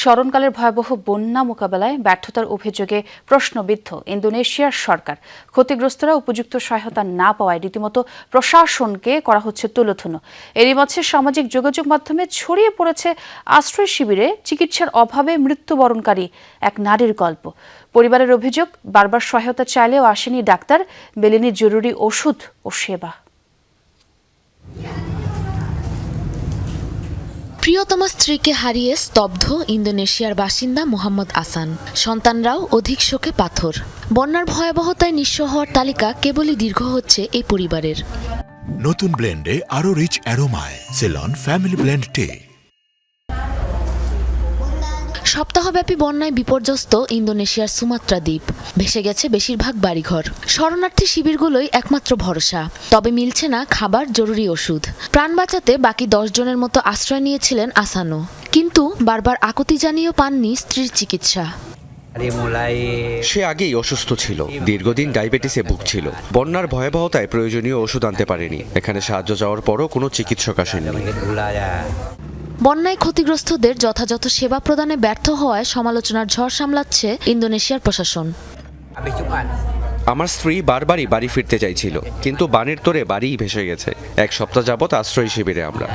স্মরণকালের ভয়াবহ বন্যা মোকাবেলায় ব্যর্থতার অভিযোগে প্রশ্নবিদ্ধ ইন্দোনেশিয়ার সরকার। ক্ষতিগ্রস্তরা উপযুক্ত সহায়তা না পাওয়ায় রীতিমতো প্রশাসনকে করা হচ্ছে তুলোধুনো। এরই মধ্যে সামাজিক যোগাযোগ মাধ্যমে ছড়িয়ে পড়েছে আশ্রয় শিবিরে চিকিৎসার অভাবে মৃত্যুবরণকারী এক নারীর গল্প। পরিবারের অভিযোগ, বারবার সহায়তা চাইলেও আসেনি ডাক্তার, মেলেনি জরুরি ওষুধ ও সেবা। প্রিয়তমা স্ত্রীকে হারিয়ে স্তব্ধ ইন্দোনেশিয়ার বাসিন্দা মোহাম্মদ আসান। সন্তানরাও অধিক শোকে পাথর। বন্যার ভয়াবহতায় নিঃস্ব হওয়ার তালিকা কেবলই দীর্ঘ হচ্ছে এই পরিবারের। নতুন ব্লেন্ডে আরও রিচ অ্যারোমায় সেলন ফ্যামিলি ব্লেন্ড টে সপ্তাহব্যাপী বন্যায় বিপর্যস্ত ইন্দোনেশিয়ার সুমাত্রা দ্বীপ। ভেসে গেছে বেশিরভাগ বাড়িঘর। শরণার্থী শিবিরগুলোই একমাত্র ভরসা। তবে মিলছে না খাবার, জরুরি ওষুধ। প্রাণ বাঁচাতে বাকি জনের মতো আশ্রয় নিয়েছিলেন আসানো। কিন্তু বারবার আকুতি জানিয়েও পাননি স্ত্রীর চিকিৎসা। সে আগেই অসুস্থ ছিল। দীর্ঘদিন ডায়াবেটিসে ভুগছিল। বন্যার ভয়াবহতায় প্রয়োজনীয় ওষুধ আনতে পারেনি। এখানে সাহায্য যাওয়ার পরও কোনো চিকিৎসক ya. বন্যায় ক্ষতিগ্রস্তদের যথাযথ সেবা প্রদানে ব্যর্থ হওয়ায় সমালোচনার ঝড় সামলাচ্ছে ইন্দোনেশিয়ার প্রশাসন। আমার স্ত্রী বারবারই বাড়ি ফিরতে চাইছিল কিন্তু বানের তোরে বাড়িই ভেসে গেছে। এক সপ্তাহ যাবৎ আশ্রয় শিবিরে আমরা.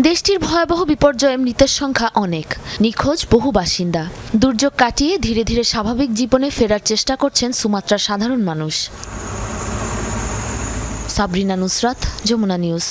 দেশটির ভয়াবহ বিপর্যয়ে মৃতের সংখ্যা অনেক। নিখোঁজ বহু বাসিন্দা। দুর্যোগ কাটিয়ে ধীরে ধীরে স্বাভাবিক জীবনে ফেরার চেষ্টা করছেন সুমাত্রার সাধারণ মানুষ। সাবরিনা নুসরাত যমুনা নিউজ।